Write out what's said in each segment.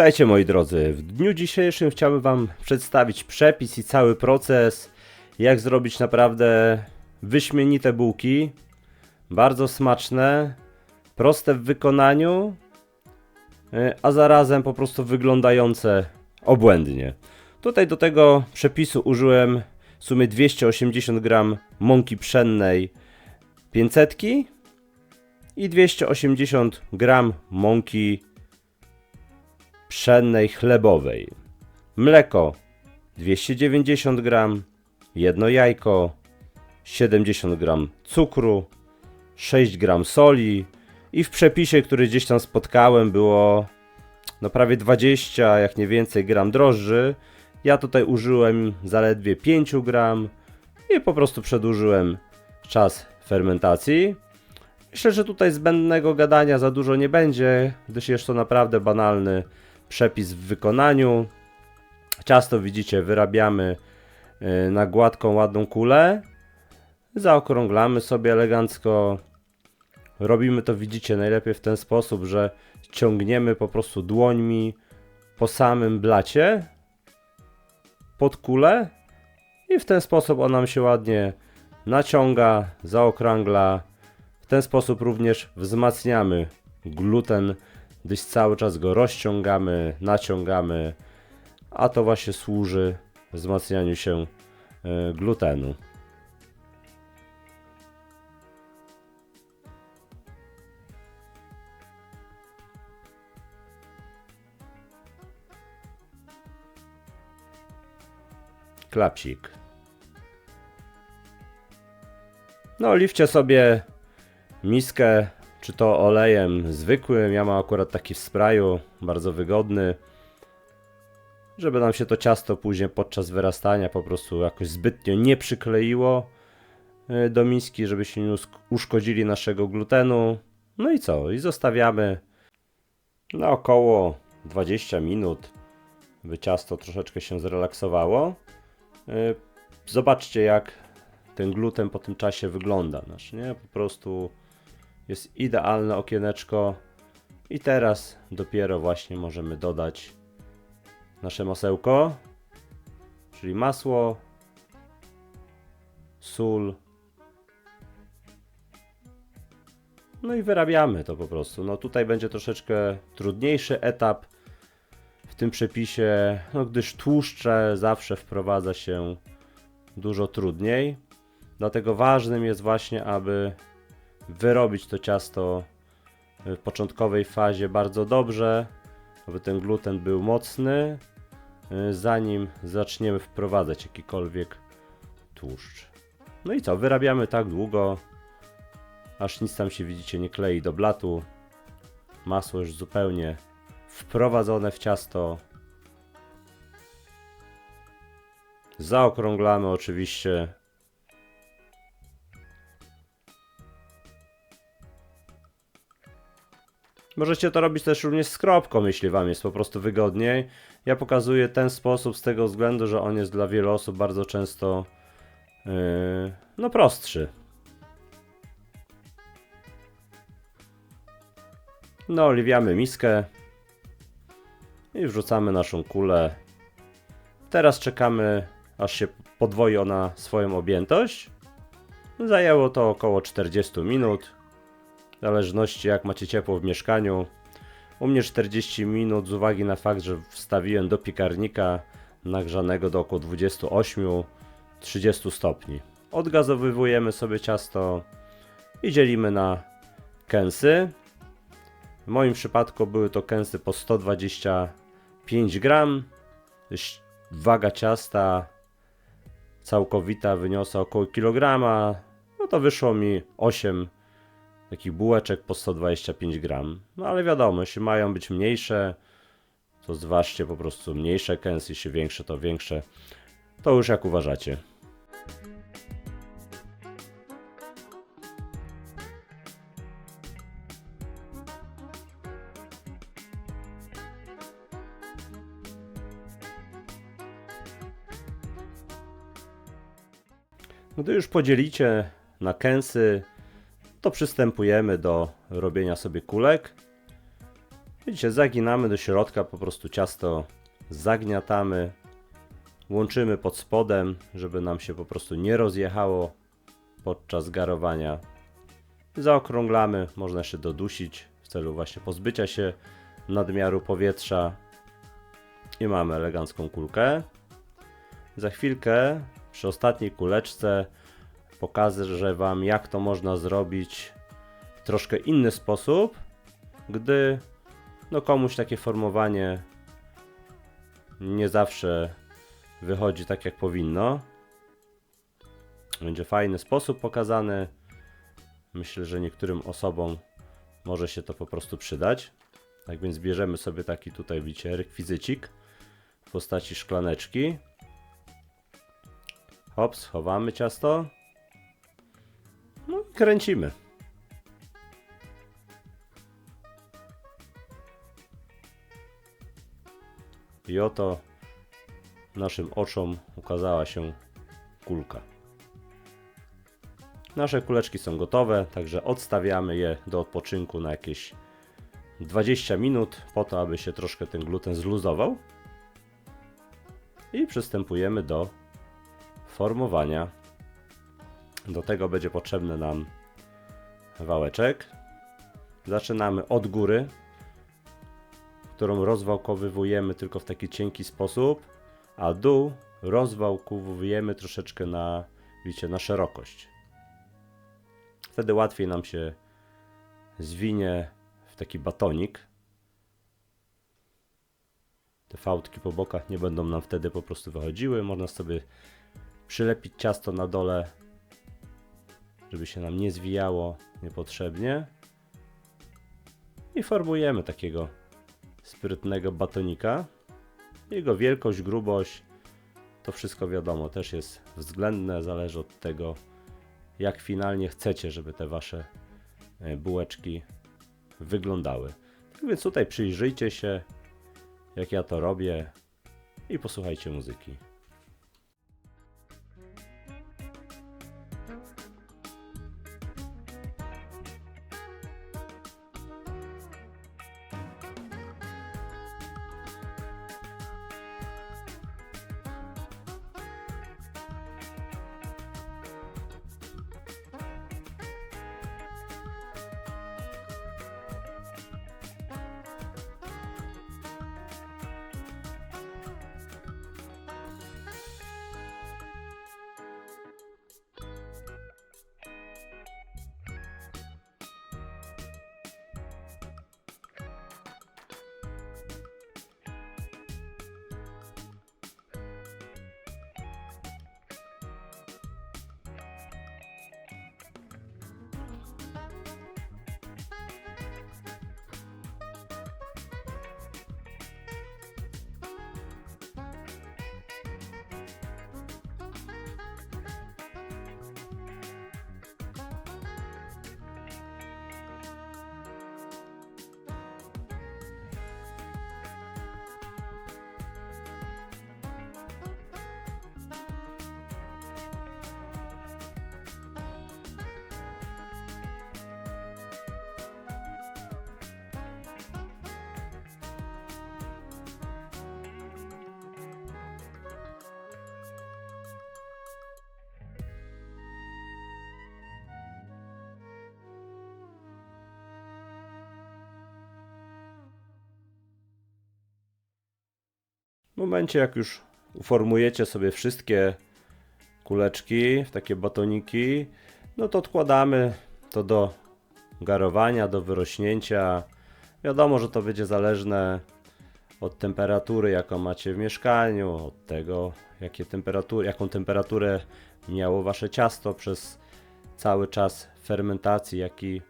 Witajcie moi drodzy. W dniu dzisiejszym chciałbym Wam przedstawić przepis i cały proces, jak zrobić naprawdę wyśmienite bułki. Bardzo smaczne, proste w wykonaniu, y, a zarazem po prostu wyglądające obłędnie. Tutaj do tego przepisu użyłem w sumie 280 gram mąki pszennej 500 i 280 gram mąki pszennej chlebowej. Mleko 290 gram, jedno jajko, 70 gram cukru, 6 gram soli i w przepisie, który gdzieś tam spotkałem było no prawie 20, jak nie więcej gram drożdży. Ja tutaj użyłem zaledwie 5 gram i po prostu przedłużyłem czas fermentacji. Myślę, że tutaj zbędnego gadania za dużo nie będzie, gdyż jest to naprawdę banalny przepis w wykonaniu. Ciasto widzicie, wyrabiamy y, na gładką, ładną kulę. Zaokrąglamy sobie elegancko. Robimy to, widzicie, najlepiej w ten sposób, że ciągniemy po prostu dłońmi po samym blacie pod kulę i w ten sposób on nam się ładnie naciąga, zaokrągla. W ten sposób również wzmacniamy gluten, gdyż cały czas go rozciągamy, naciągamy, a to właśnie służy wzmacnianiu się e, glutenu. Klapsik. No, oliwcie sobie miskę, czy to olejem zwykłym. Ja mam akurat taki w sprayu, bardzo wygodny. Żeby nam się to ciasto później podczas wyrastania po prostu jakoś zbytnio nie przykleiło y, do miski, żebyśmy nie usk- uszkodzili naszego glutenu. No i co? I zostawiamy na około 20 minut, by ciasto troszeczkę się zrelaksowało. Y, Zobaczcie, jak ten gluten po tym czasie wygląda nasz, nie? Po prostu jest idealne okieneczko. I teraz dopiero właśnie możemy dodać nasze masełko, czyli masło, sól. No i wyrabiamy to po prostu. No tutaj będzie troszeczkę trudniejszy etap w tym przepisie, no gdyż tłuszcze zawsze wprowadza się dużo trudniej. Dlatego ważnym jest właśnie, aby wyrobić to ciasto w początkowej fazie bardzo dobrze, aby ten gluten był mocny, y, zanim zaczniemy wprowadzać jakikolwiek tłuszcz. No i co, wyrabiamy tak długo, aż nic tam się widzicie nie klei do blatu. Masło już zupełnie wprowadzone w ciasto. Zaokrąglamy oczywiście Możecie to robić też również z kropką, jeśli Wam jest po prostu wygodniej. Ja pokazuję ten sposób z tego względu, że on jest dla wielu osób bardzo często yy, no prostszy. No, oliwiamy miskę i wrzucamy naszą kulę. Teraz czekamy, aż się podwoi ona swoją objętość. Zajęło to około 40 minut w zależności jak macie ciepło w mieszkaniu. U mnie 40 minut z uwagi na fakt, że wstawiłem do piekarnika nagrzanego do około 28-30 stopni. Odgazowywujemy sobie ciasto i dzielimy na kęsy. W moim przypadku były to kęsy po 125 gram. Waga ciasta całkowita wyniosła około kilograma. No to wyszło mi 8 takich bułeczek po 125 gram. No ale wiadomo, jeśli mają być mniejsze, to zważcie po prostu mniejsze kęsy, jeśli większe, to większe. To już jak uważacie. Gdy już podzielicie na kęsy, to przystępujemy do robienia sobie kulek. Widzicie, zaginamy do środka, po prostu ciasto zagniatamy, łączymy pod spodem, żeby nam się po prostu nie rozjechało podczas garowania. Zaokrąglamy, można jeszcze dodusić w celu właśnie pozbycia się nadmiaru powietrza. I mamy elegancką kulkę. Za chwilkę przy ostatniej kuleczce pokażę Wam jak to można zrobić w troszkę inny sposób, gdy no komuś takie formowanie nie zawsze wychodzi tak jak powinno. Będzie fajny sposób pokazany. Myślę, że niektórym osobom może się to po prostu przydać. Tak więc bierzemy sobie taki tutaj, widzicie, rekwizycik w postaci szklaneczki. Hop, schowamy ciasto. Kręcimy. I oto naszym oczom ukazała się kulka. Nasze kuleczki są gotowe, także odstawiamy je do odpoczynku na jakieś 20 minut, po to, aby się troszkę ten gluten zluzował. I przystępujemy do formowania. Do tego będzie potrzebny nam wałeczek. Zaczynamy od góry, którą rozwałkowywujemy tylko w taki cienki sposób, a dół rozwałkowujemy troszeczkę na, widzicie, na szerokość. Wtedy łatwiej nam się zwinie w taki batonik. Te fałdki po bokach nie będą nam wtedy po prostu wychodziły. Można sobie przylepić ciasto na dole, żeby się nam nie zwijało niepotrzebnie. I formujemy takiego sprytnego batonika. Jego wielkość, grubość, to wszystko wiadomo, też jest względne, zależy od tego, jak finalnie chcecie, żeby te wasze e, bułeczki wyglądały. Tak więc tutaj przyjrzyjcie się, jak ja to robię i posłuchajcie muzyki. Momencie, jak już uformujecie sobie wszystkie kuleczki w takie batoniki, no to odkładamy to do garowania, do wyrośnięcia. Wiadomo, że to będzie zależne od temperatury, jaką macie w mieszkaniu, od tego, jakie temperatury, jaką temperaturę miało wasze ciasto przez cały czas fermentacji, jak i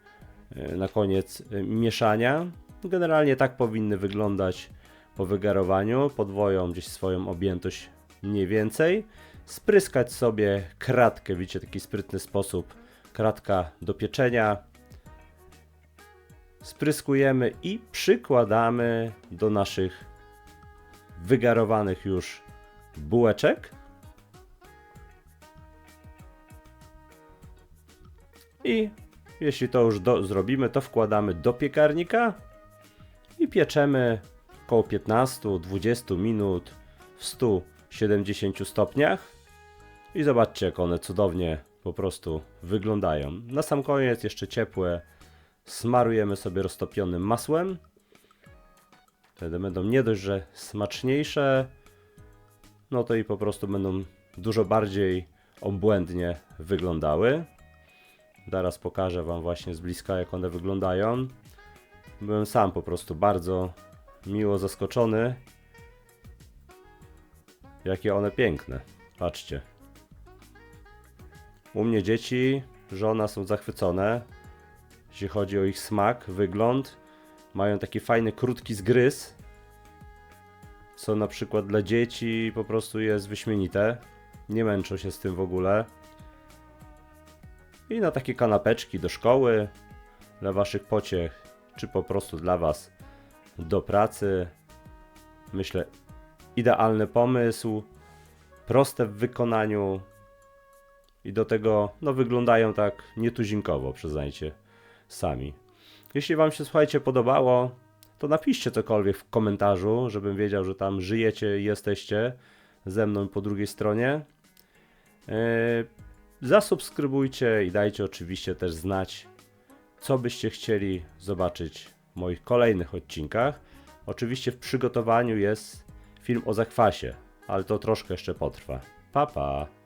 e, na koniec e, mieszania. Generalnie tak powinny wyglądać po wygarowaniu. Podwoją gdzieś swoją objętość mniej więcej. Spryskać sobie kratkę, widzicie, taki sprytny sposób. Kratka do pieczenia. Spryskujemy i przykładamy do naszych wygarowanych już bułeczek. I jeśli to już do, zrobimy, to wkładamy do piekarnika i pieczemy około 15-20 minut w 170 stopniach i zobaczcie jak one cudownie po prostu wyglądają. Na sam koniec jeszcze ciepłe smarujemy sobie roztopionym masłem. Wtedy będą nie dość, że smaczniejsze, no to i po prostu będą dużo bardziej obłędnie wyglądały. Zaraz pokażę Wam właśnie z bliska, jak one wyglądają. Byłem sam po prostu bardzo miło zaskoczony, jakie one piękne. Patrzcie. U mnie dzieci, żona są zachwycone, jeśli chodzi o ich smak, wygląd. Mają taki fajny, krótki zgryz, co na przykład dla dzieci po prostu jest wyśmienite. Nie męczą się z tym w ogóle. I na takie kanapeczki do szkoły, dla waszych pociech, czy po prostu dla was do pracy. Myślę, idealny pomysł, proste w wykonaniu i do tego no, wyglądają tak nietuzinkowo, przyznajcie sami. Jeśli Wam się słuchajcie podobało, to napiszcie cokolwiek w komentarzu, żebym wiedział, że tam żyjecie i jesteście ze mną po drugiej stronie. Yy, zasubskrybujcie i dajcie oczywiście też znać, co byście chcieli zobaczyć moich kolejnych odcinkach. Oczywiście w przygotowaniu jest film o zakwasie, ale to troszkę jeszcze potrwa. Pa pa!